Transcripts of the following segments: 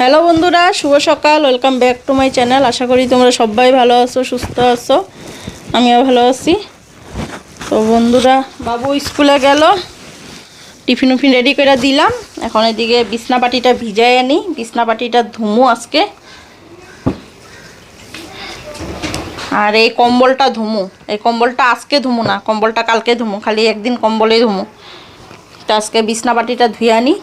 Hello বন্ধুরা, শুভ সকাল welcome back to my channel আশা করি তোমরা সবাই ভালো আছো, সুস্থ আছো। আমিও ভালো আছি। তো বন্ধুরা, বাবু স্কুলে গেল। টিফিন উফিন রেডি করে দিলাম। এখন এদিকে বিছনাপাটিটা ভিজাই আনি। বিছনাপাটিটা ধুমু আজকে। আর এই কম্বলটা ধুমু। এই কম্বলটা আজকে ধুমু না, কম্বলটা কালকে ধুমু, খালি একদিন কম্বলেই ধুমু। তো আজকে বিছনাপাটিটা ধুয়ে আনি।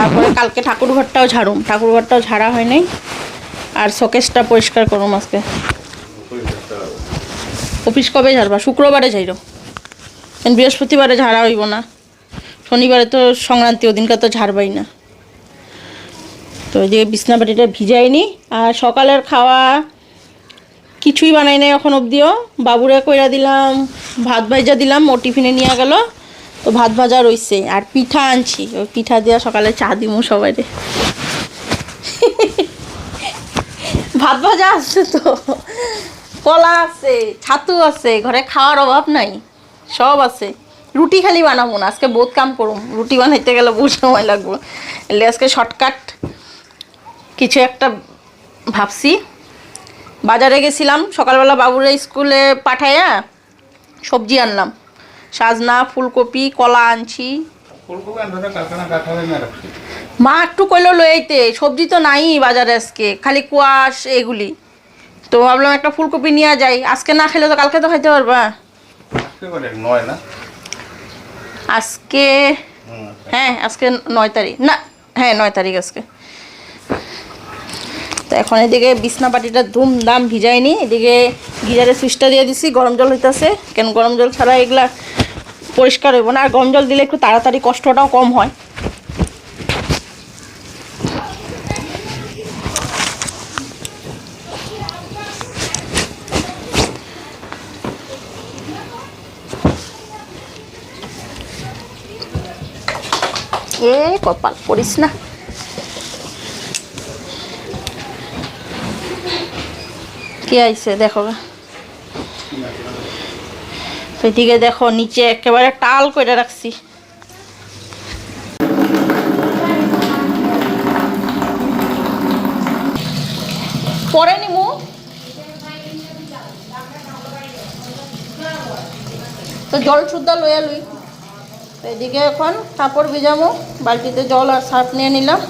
তারপরে কালকে ঠাকুর ঘরটাও ঝাড়ুম। ঠাকুর ঘরটাও ঝাড়া হয় নাই আর শোকেসটা পরিষ্কার করুম আজকে। অফিস কবে ঝাড়বা? শুক্রবারে কারণ বৃহস্পতিবারে ঝাড়া হইব না। শনিবারে তো সংক্রান্তি, ওদিনকার তো ঝাড়বাই না। তো ওইদিকে বিছনাবাটিটা ভিজাইনি। আর সকালের খাওয়া কিছুই বানাই নাই এখন অবধিও। বাবুরে কইরা দিলাম, ভাত ভাজা দিলাম, ও টিফিনে নিয়ে গেল। তো ভাত ভাজা রইছে, আর পিঠা আনছি। ওই পিঠা দেওয়া সকালে চা দিমু সবাই ভাত ভাজা আছে তো। কলা আছে, ছাতু আছে, ঘরে খাওয়ার অভাব নাই, সব আছে। রুটি খালি বানাবো না, আজকে বহুত কাম করুম। রুটি বানাইতে গেলে বহু সময় লাগবো। এলে আজকে শর্টকাট কিছু একটা ভাবছি। বাজারে গেছিলাম, সকালবেলা বাবুরা স্কুলে পাঠাইয়া সবজি আনলাম। সাজনা ফুলকপি কলা আনছি। মা একটু কইলো লই আইতে সবজি তো নাই বাজারে আজকে খালি কুয়াশ এগুলি। তো ভাবলাম একটা ফুলকপি নিয়ে যাই আজকে না খেলে তো কালকে তো খাইতে পারবা। আজকে হ্যাঁ আজকে নয় তারিখ না হ্যাঁ নয় তারিখ আজকে। তো এখন এদিকে বিছনা পাটিটা ধুমধাম ভিজাইনি এদিকে গিজারে সুইচটা দিয়ে দিছি গরম জল হইতেছে কেন গরম জল ছাড়া এগুলা পরিষ্কার হইব না, আর গরম জল দিলে একটু তাড়াতাড়ি কষ্টটাও কম হয়। এ, কপাল পড়িস না। কি আইছে, দেখো গা। এদিকে দেখো, নিচে একেবারে টাল করে রাখছি। পরে নিমু। তো জল শুদ্ধা লইয়া লই। তো এদিকে এখন কাপড় ভিজামো, বালতিতে জল আর সার্ফ নিয়ে নিলাম।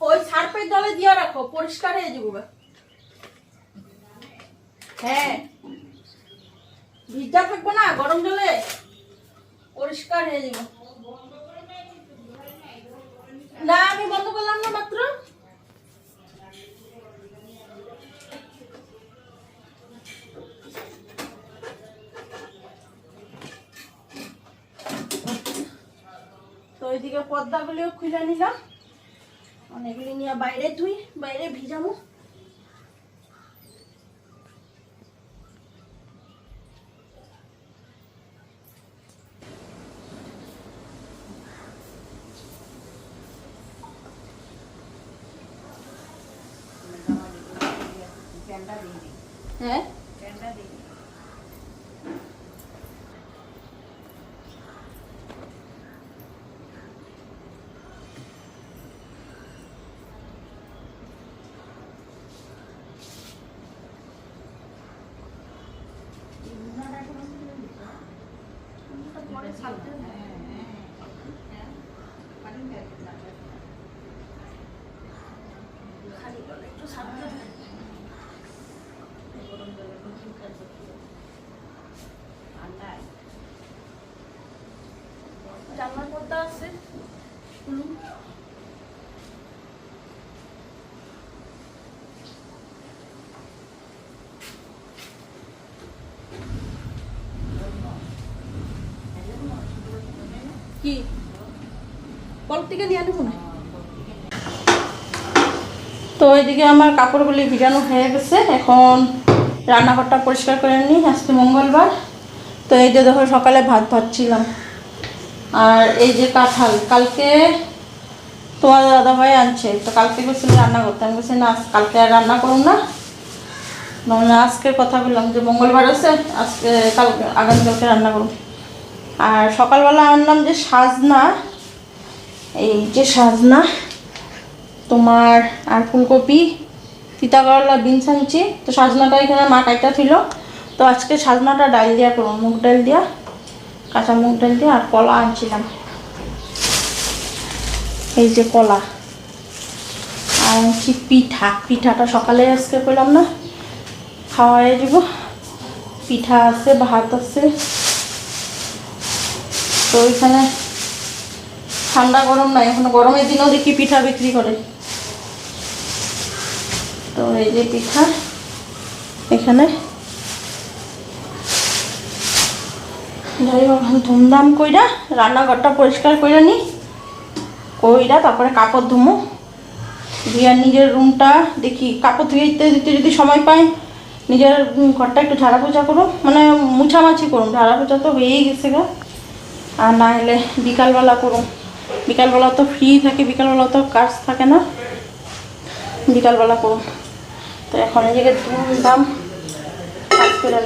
ওই সার্ফের জলে দিয়ে রাখো, পরিষ্কার হয়ে যাব। হ্যাঁ। ভিজা থাকব না, গরম জলে। পরিষ্কার হয়ে যাব। না, আমি বন্ধ করলাম না মাত্র তো ওইদিকে পর্দাগুলিও খুলে নিলাম। অনেকগুলি নিয়ে বাইরে ধুই, বাইরে ভিজাবো হ্যাঁ জানলার পর্দা আছে খুলুন। কি নিয়ে না তো এদিকে আমার কাপড়গুলি ভিজানো হয়ে গেছে। এখন রান্নাঘরটা পরিষ্কার করে নিই। আজকে মঙ্গলবার। তো এই যে দেখো, সকালে ভাত ভাজছিলাম। আর এই যে কাঁঠাল, কালকে তোমার দাদা ভাই আনছে। তো কালকে বলছিল রান্না করতে। আমি বলছি, না, কালকে আর রান্না করুন না। মানে আজকের কথা বললাম যে মঙ্গলবার আছে, আজকে কালকে, আগামীকালকে রান্না করুন আর সকালবেলা আনলাম যে সাজনা এই যে সাজনা, তোমার আর ফুলকপি তিতা করলা বিনস আনছি। তো সাজনাটা এখানে মা কাইটা ছিল তো আজকে সাজনাটা ডাল দিয়া করব, মুগ ডাল দিয়া, কাঁচা মুগ ডাল দিয়া আর কলা আনছিলাম। এই যে কলা। আর আনছি পিঠা। পিঠাটা সকালে আজকে করলাম না, খাওয়াই দিব। পিঠা আছে, ভাত আছে। তো ওইখানে ঠান্ডা গরম নাই, এখন গরমের দিনেও দেখি পিঠা বিক্রি করে। তো এই যে পিঠা, এখানে। যাই হোক ধুমধাম কইরা রান্নাঘরটা পরিষ্কার করে নি, কইরা তারপরে কাপড় ধুমো। দিয়ে নিজের রুমটা দেখি, কাপড় ধুয়ে দিতে দিতে যদি সময় পাই, নিজের ঘরটা একটু ঝাড়া পোছা করুন মানে মুছামাছি করুন ঝাড়া পোছা তো হয়েই গেছে গা। আর না হলে বিকালবেলা করুন। বিকালবেলা তো ফ্রি থাকে, বিকালবেলা তো কাজ থাকে না। বিকালবেলা করুন তো এখন এই জায়গায় ধুমধাম কাজ করে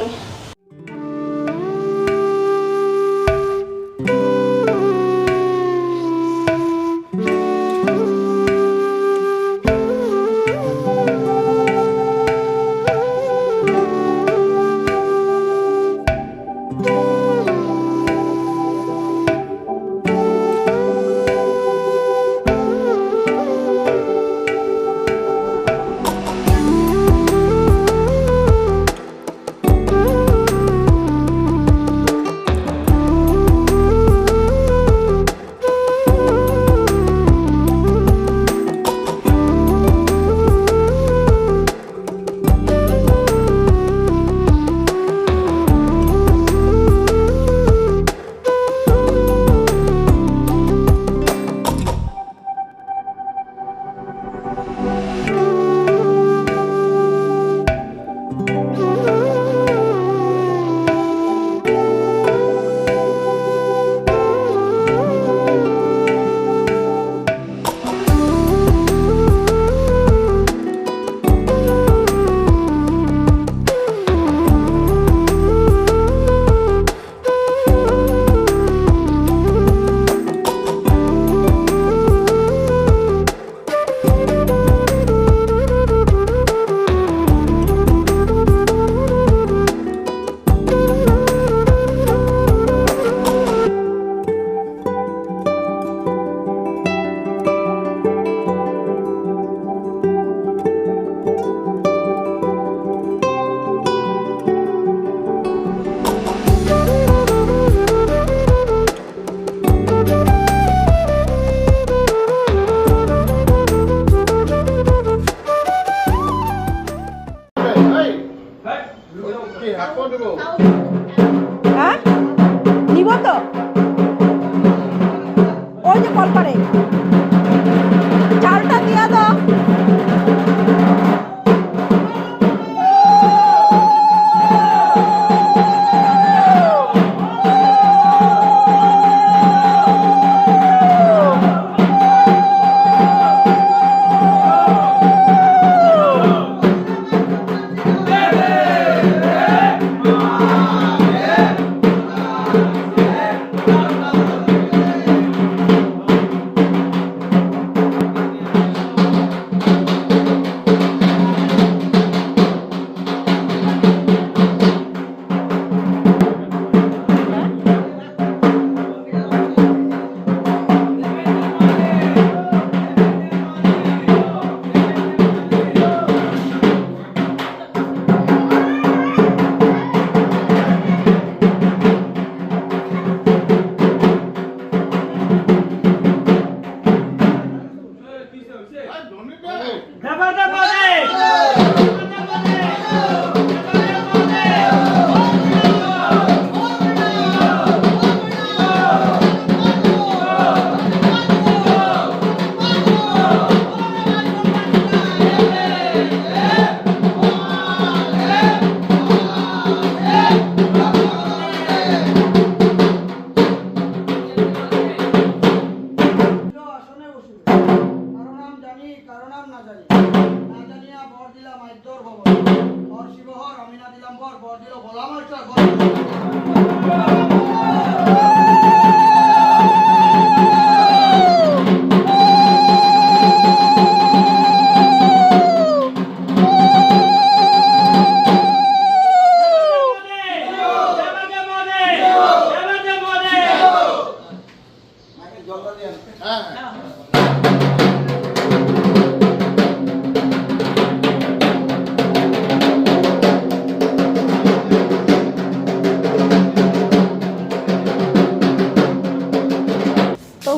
তো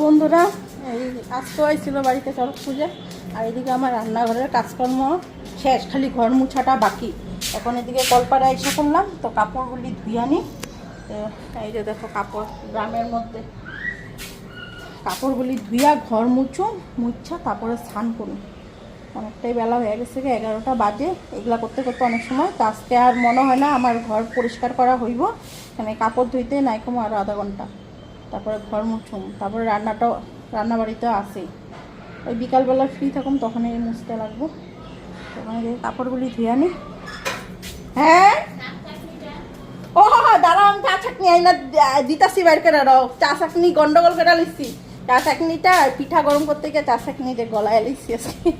বন্ধুরা, এই আজকেও ছিল বাড়িতে চড়ক পূজা, আর এদিকে আমার রান্নাঘরের কাজকর্ম শেষ, খালি ঘর মুছাটা বাকি। এখন এদিকে কলপাড়া এসে করলাম, তো কাপড়গুলি ধুয়ে আনি। এই যে দেখো কাপড়, গ্রামের মধ্যে। কাপড়গুলি ধুইয়া ঘর মুছো, মুছা, তারপরে স্নান করুন অনেকটাই বেলা হয়ে গেছে এগারোটা বাজে। এগুলা করতে করতে অনেক সময়, তো আজকে আর মনে হয় না আমার ঘর পরিষ্কার করা হইব। এখানে কাপড় ধুইতে নাই কমো আরও আধা ঘণ্টা। তারপরে ঘর মুছুম তারপরে রান্নাটাও রান্না বাড়িতেও আসে। ওই বিকালবেলা ফ্রি থাকুম তখন এই মুছতে লাগবো। তখন এই কাপড়গুলি ধুয়ে আনি হ্যাঁ? ও দাঁড়াও, আমি চা চাকনি আইনা দিতাছি, বাইর করে চা চাকনি গন্ডগোল করে লিখছি চা চাকনিটা পিঠা গরম করতে গিয়ে চা চাকনি দিয়ে গলায় লিখছি আজকে।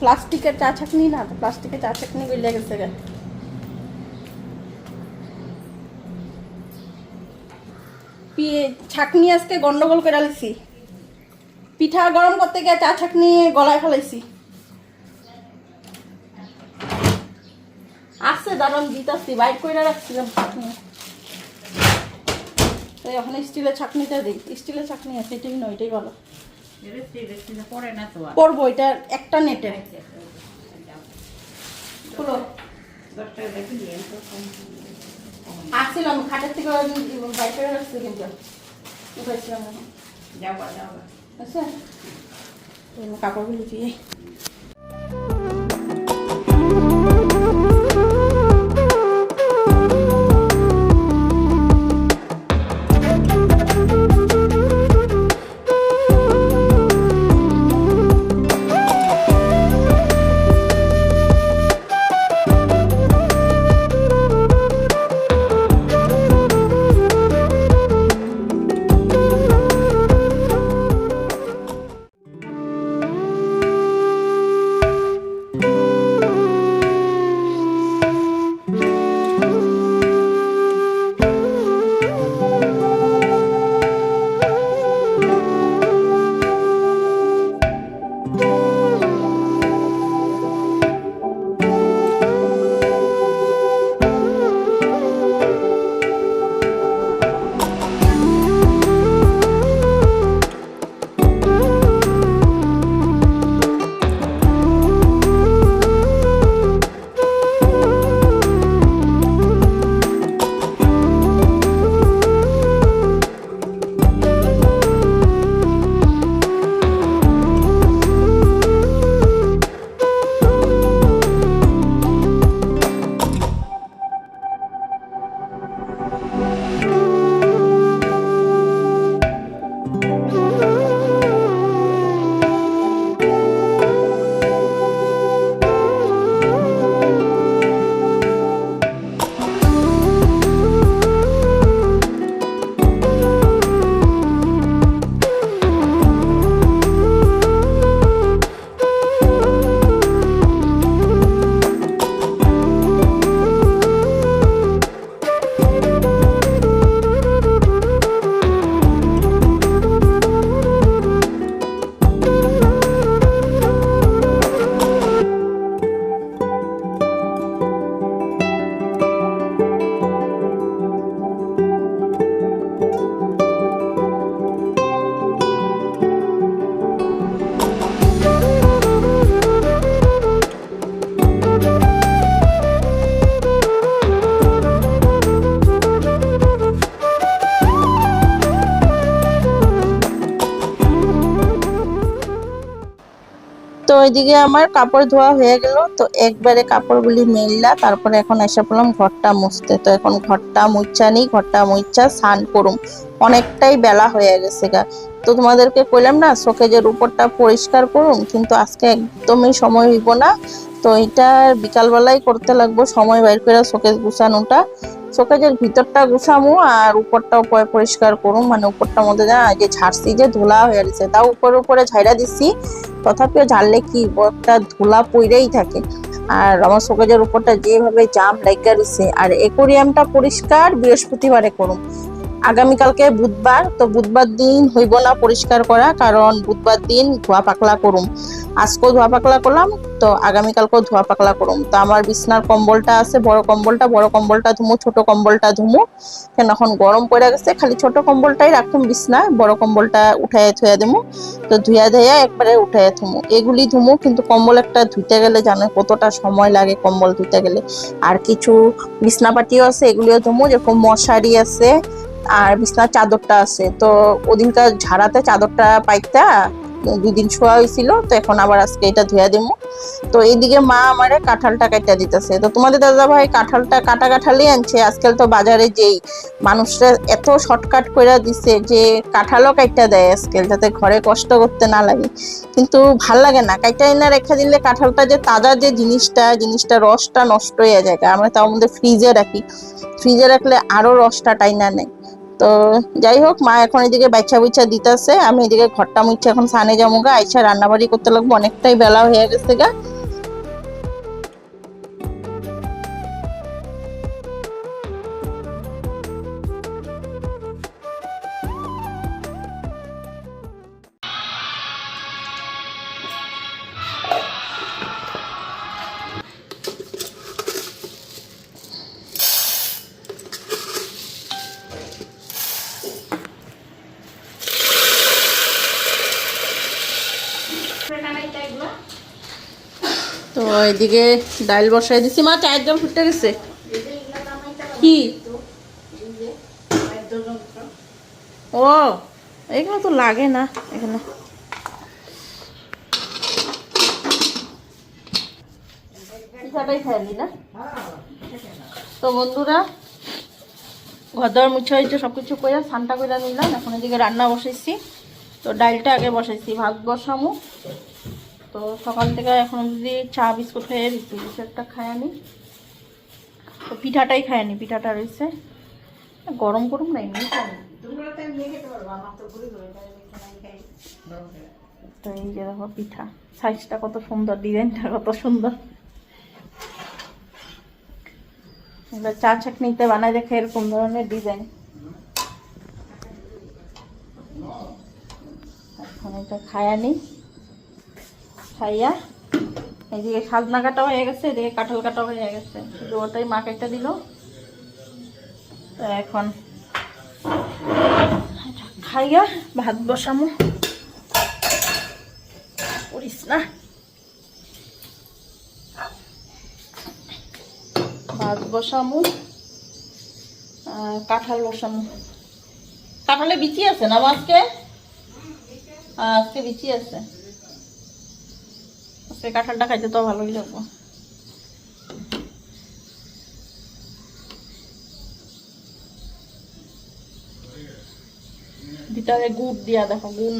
প্লাস্টিকের চা চাকনি না, তো প্লাস্টিকের চা চাকনি গলে গেছে ছাকনি আজকে গন্ডগোল করে লিছি। পিঠা গরম করতে গিয়ে চা ছাকনি গলায় ফেলাইছি। আছে দাঁড়ান দিতাছি, বাইর করে রাখছিলাম। তো এখন স্টিলের ছাকনিটা দিই। স্টিলের ছাকনি আছে এটাই নয় এটাই ভালো। পড়ে না তো আর? করব এটা একটা নেটে আসছিলাম খাটের থেকে বাইর করে রাখছি কিন্তু। যাওয়া আচ্ছা। কাপড়গুলি দিয়ে ওইদিকে আমার কাপড় ধোয়া হয়ে গেল, তো একবারে কাপড়গুলি মেললা, তারপরে এখন এসে পড়লাম ঘরটা মুছতে। তো এখন ঘরটা মুচ্ছা নেই, ঘরটা মুচ্ছা স্নান করুম। অনেকটাই বেলা হয়ে গেছে গা। তো তোমাদেরকে কইলাম না, শোকেজের উপরটা পরিষ্কার করুন কিন্তু আজকে একদমই সময় হইব না। তো এটা বিকালবেলায় করতে লাগবো, সময় বাইর করে শোকেজ গুছানোটা। শোকেজের ভিতরটা গুছামু আর উপরটা উপরে পরিষ্কার করুম মানে উপরটার মধ্যে যা যে ঝাড়ছি যে ধুলা হয়ে গেছে তাও উপর উপরে ঝাইরা দিছি। তথাপিও ঝাড়লে কি একটা ধুলা পইরেই থাকে। আর আমার শোকেজের উপরটা যেভাবে জাম লাইকা রয়েছে আর একুরিয়ামটা পরিষ্কার বৃহস্পতিবারে করুম। আগামীকালকে বুধবার, তো বুধবার দিন হইব না পরিষ্কার করা, কারণ বুধবার দিন ধোয়া পাকলা করুম। আজকেও ধোয়া পাকলা করলাম, তো আগামীকালকেও ধোয়া পাকলা করুম। তো আমার বিছনার কম্বলটা আছে, বড় কম্বলটা বড় কম্বলটা ধুমু, ছোট কম্বলটা ধুমু। কেন এখন গরম পড়ে গেছে, খালি ছোট কম্বলটাই রাখুম বিছনায়, বড় কম্বলটা উঠাইয়া থুয়া দেবো তো ধুয়া ধুয়া একবারে উঠাইয়া থুমু। এগুলি ধুমু, কিন্তু কম্বল একটা ধুইতে গেলে জানো কতটা সময় লাগে কম্বল ধুইতে গেলে। আর কিছু বিছনাপাটিও আছে, এগুলিও ধুমু, যেরকম মশারি আছে আর বিছনার চাদরটা আছে। তো ওদিনকার ঝাড়াতে চাদরটা পাইতা দুই দিন শোয়া হয়েছিল তো এখন আবার আজকে এটা ধুয়া দিমু। তো এইদিকে মা আমারে কাঁঠালটা কাটা দিতেছে। তো তোমাদের দাদা ভাই কাঁঠালটা কাটা কাঁঠালই আনছে। আজকাল তো বাজারে যেই মানুষরা এত শর্টকাট করে দিছে যে কাঁঠালও কাইটা দেয় আজকাল, যাতে ঘরে কষ্ট করতে না লাগে। কিন্তু ভালো লাগে না। কাইটা এনে রেখে দিলে কাঁঠালটা যে তাজা যে জিনিসটা জিনিসটা রসটা নষ্ট হয়ে যায়। আমরা তার মধ্যে ফ্রিজে রাখি। ফ্রিজে রাখলে আরও রসটা টাইনা নেয়। তো যাই হোক, মা এখন এদিকে বাচ্চা বুচ্ছা দিতেছে। আমি এদিকে ঘরটা মুচ্ছে এখন সানে যাব গা আইসা রান্নাবাড়ি করতে লাগবো। অনেকটাই বেলা হয়ে গেছে গা। এদিকে ডাল বসাই দিছি। মা, চায়ের জল ফুটে গেছে। কি? ও এখানে তো লাগে না এখানে। তো বন্ধুরা ঘর মুছে হয়েছে সব কিছু করে স্নানটা করে নিলাম। এখন এদিকে রান্না বসাইছি। তো ডালটা আগে বসাইছি, ভাত বসামু। তো সকাল থেকে এখন যদি চা বিস্কুট খেয়ে দিচ্ছি কিছু একটা খায় আনি তো পিঠাটাই খায় আনি পিঠাটা রয়েছে। গরম গরম না এমনি খায় তো এই যে দেখো পিঠা সাইজটা কত সুন্দর ডিজাইনটা কত সুন্দর। এবার চা চাটনিতে বানাই দেখে এরকম ধরনের ডিজাইন এখন এটা খায় আনি খাইয়া এদিকে সাজনা কাটা হয়ে গেছে, এদিকে কাঁঠাল কাটা হয়ে গেছে। শুধু ওটাই মা কেটে দিল। এখন খাইয়া ভাত বসামো। করিস না। ভাত বসামু কাঁঠাল বসামু। কাঁঠালে বিচি আছে না আজকে আজকে বিচি আছে। আজকে কাঁঠালটা খাইতে তো ভালোই লাগবো। ভিতরে গুড় দিয়া দেখো, গুড়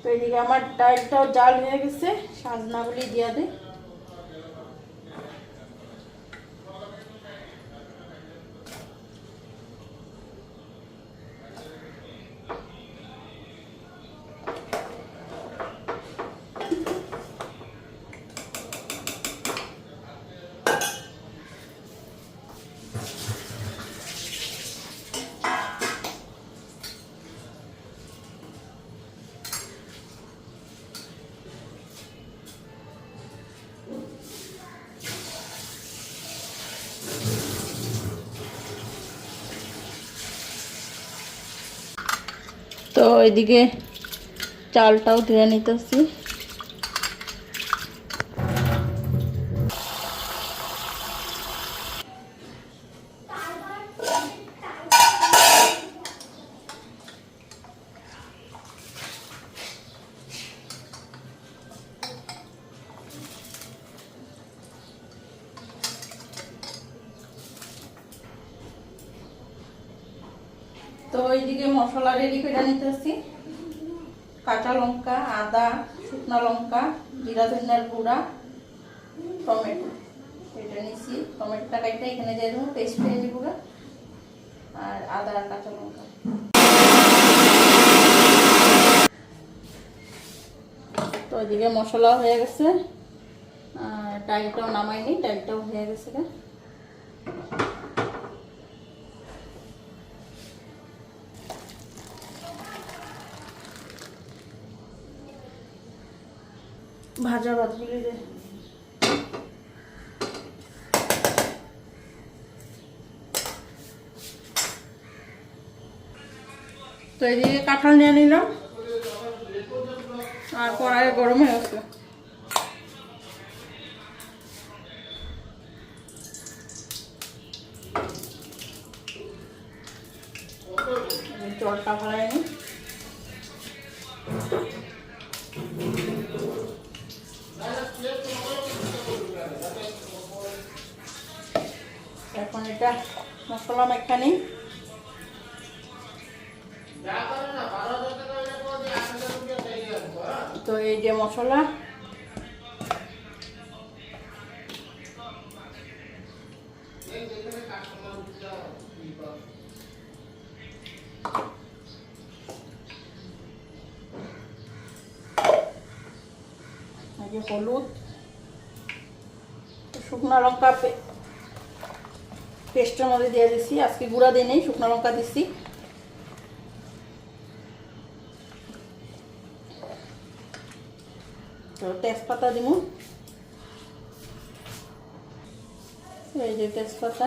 তো এদিকে আমার ডালটাও জাল হয়ে গেছে সাজনাগুলি দিয়া দে। তো এদিকে চালটাও ধুয়ে নিতেছি। তো এইদিকে মশলা রেডি করে নিতেছি। কাঁচা লঙ্কা, আদা, শুকনো লঙ্কা, জিরা ধনিয়ার গুঁড়া, টমেটো। এটা নিচ্ছি টমেটোটা কাটটা এখানে দিয়ে দেবো পেস্ট পেঁয়াজি গুঁড়া আর আদা আর কাঁচা লঙ্কা। তো ওইদিকে মশলা হয়ে গেছে। আর ডালটাও নামাইনি ডালটাও হয়ে গেছে ভাজা ভাতগুলি তো এদিকে কাঁঠাল নিয়ে নিলাম। আর কড়াই গরম হয়ে গেছে। মশলা। যে হলুদ, শুকনো লঙ্কা পেস্টের মধ্যে দিয়ে দিচ্ছি আজকে গুঁড়া দিয়ে নেই, শুকনো লঙ্কা দিচ্ছি তো তেজপাতা দিমু। এই যে তেজপাতা।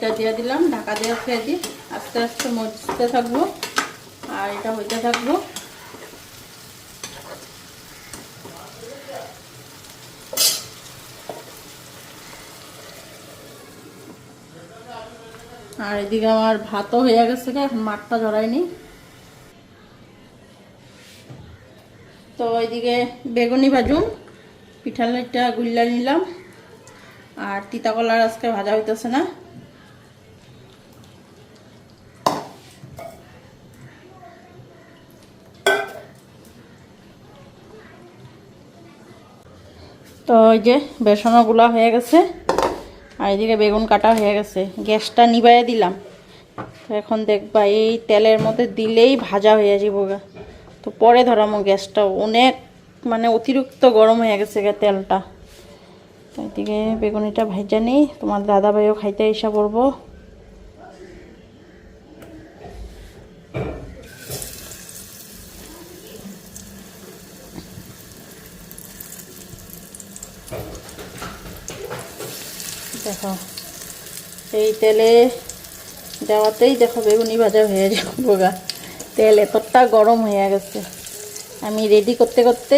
তো দিয়ে দিলাম, ঢাকা দিয়ে খেয়ে দিই। আস্তে আস্তে মজতে থাকব, আর এটা হইতে থাকব। আর এদিকে আমার ভাতও হয়ে গেছে এখন মাঠটা জড়াইনি তো এদিকে বেগুনি ভাজুম পিঠালিটা গুল্লা নিলাম। আর তিতা কলার আজকে ভাজা হইতেছে না। তো ওই যে বেসনও গুলা হয়ে গেছে। আর এদিকে বেগুন কাটা হয়ে গেছে। গ্যাসটা নিবাইয়ে দিলাম। তো এখন দেখবা এই তেলের মধ্যে দিলেই ভাজা হয়ে যাব গা। তো পরে ধরামো গ্যাসটা অনেক মানে অতিরিক্ত গরম হয়ে গেছে গা তেলটা। তো এদিকে বেগুনিটা ভাজা নেই। তোমার দাদা ভাইও খাইতে এসে পড়ব। দেখো এই তেলে দেওয়াতেই দেখো বেগুনি ভাজা হয়ে যাব গা তেল এতটা গরম হয়ে গেছে। আমি রেডি করতে করতে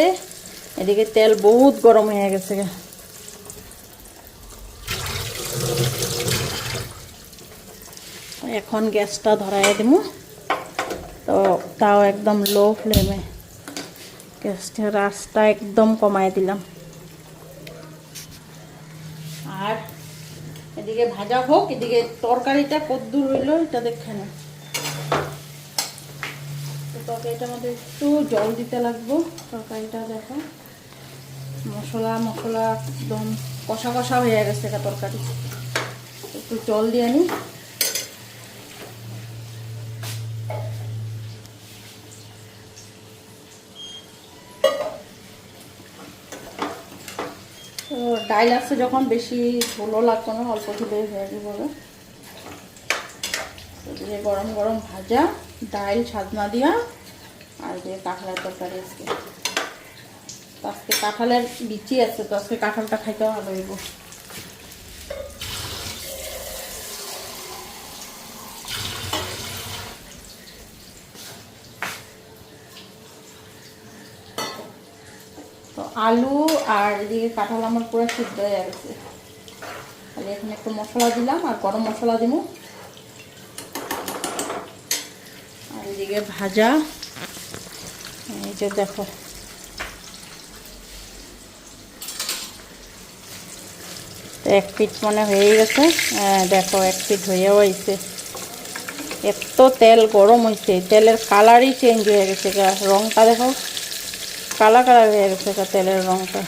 এদিকে তেল বহুত গরম হয়ে গেছে গা। এখন গ্যাসটা ধরাই দিব তো তাও একদম লো ফ্লেমে গ্যাসটা রাসটা একদম কমাই দিলাম। আর এদিকে ভাজা হোক, এদিকে তরকারিটা কদ্দুর হইল, এটা দেখে না তো আমাদের একটু জল দিতে লাগবো, তরকারিটা দেখো। মশলা মশলা একদম কষা কষা হয়ে গেছে তরকারি। একটু জল দিয়ে নিই তো ডাইল আছে যখন বেশি ঝোলও লাগতো না, অল্প ঝোলে হয়ে যাবে দিয়ে গরম গরম ভাজা ডাইল সাজনা দিয়া, আর যে কাঁঠালের তরকারি আজকে। আজকে কাঁঠালের বিচি আছে, তো আজকে কাঁঠালটা খাইতে ভালো হইব। আলু আর এদিকে কাঁঠাল আমার পুরো সিদ্ধ হয়ে গেছে। তাহলে এখানে একটু মশলা দিলাম আর গরম মশলা দিব। আর এদিকে ভাজা। এই যে দেখো। এক পিঠ মনে হয়ে গেছে। হ্যাঁ দেখো, এক পিঠ হয়েও হয়েছে এত তেল গরম হয়েছে তেলের কালারই চেঞ্জ হয়ে গেছে রংটা দেখো। কালা কালার হয়ে গেছে তেলের রংটা।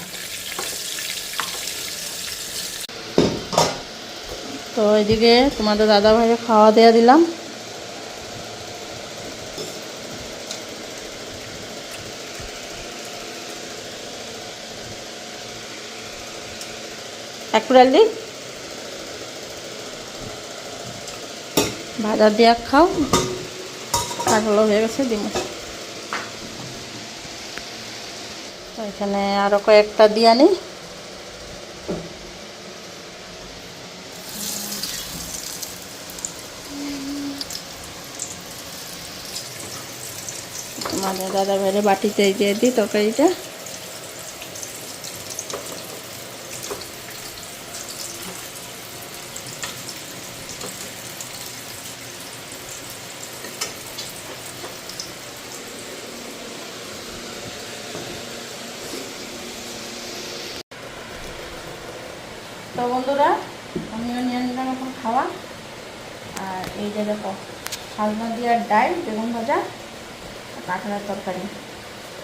তো এদিকে তোমাদের দাদা ভাইকে খাওয়া দেওয়া দিলাম। একটু ডাল ভাজা দিয়া খাও। আর হলো হয়ে গেছে ডিম তো এখানে আরও কয়েকটা দিয়ে নিই তোমাদের দাদা ভাইরে বাটিতে দিয়ে দিই তরকারিটা তো বন্ধুরা আমিও নিয়ে নিলাম এখন খাওয়া আর এই যে দেখো সালনা দিয়ার ডাল, বেগুন ভাজা, কাঁকড়ার তরকারি।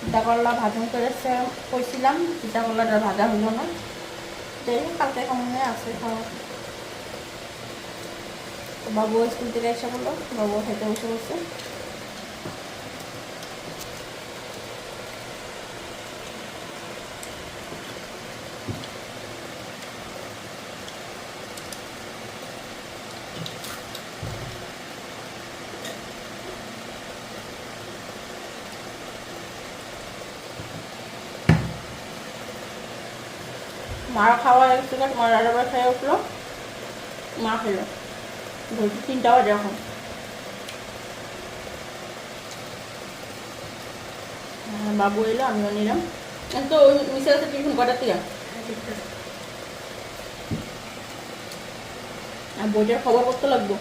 পিঠা করলা ভাজন করে কইছিলাম, পিঠা করলাটা ভাজা হলো না। যাই হোক, কালকে সময় আছে খাওয়া। বাবু স্কুল থেকে এসে বলল, বাবু খেতে বসে বসে মার খাওয়া হয়ে গেছে তোমার আরও খেয়ে উঠল। মা খেলো। বলছি তিনটা বাজে এখন। বাবু এলো আমিও নিলাম। তো ওই মিশে আছে টিফিন কটার থেকে? আর বইটার খবর করতে লাগবো?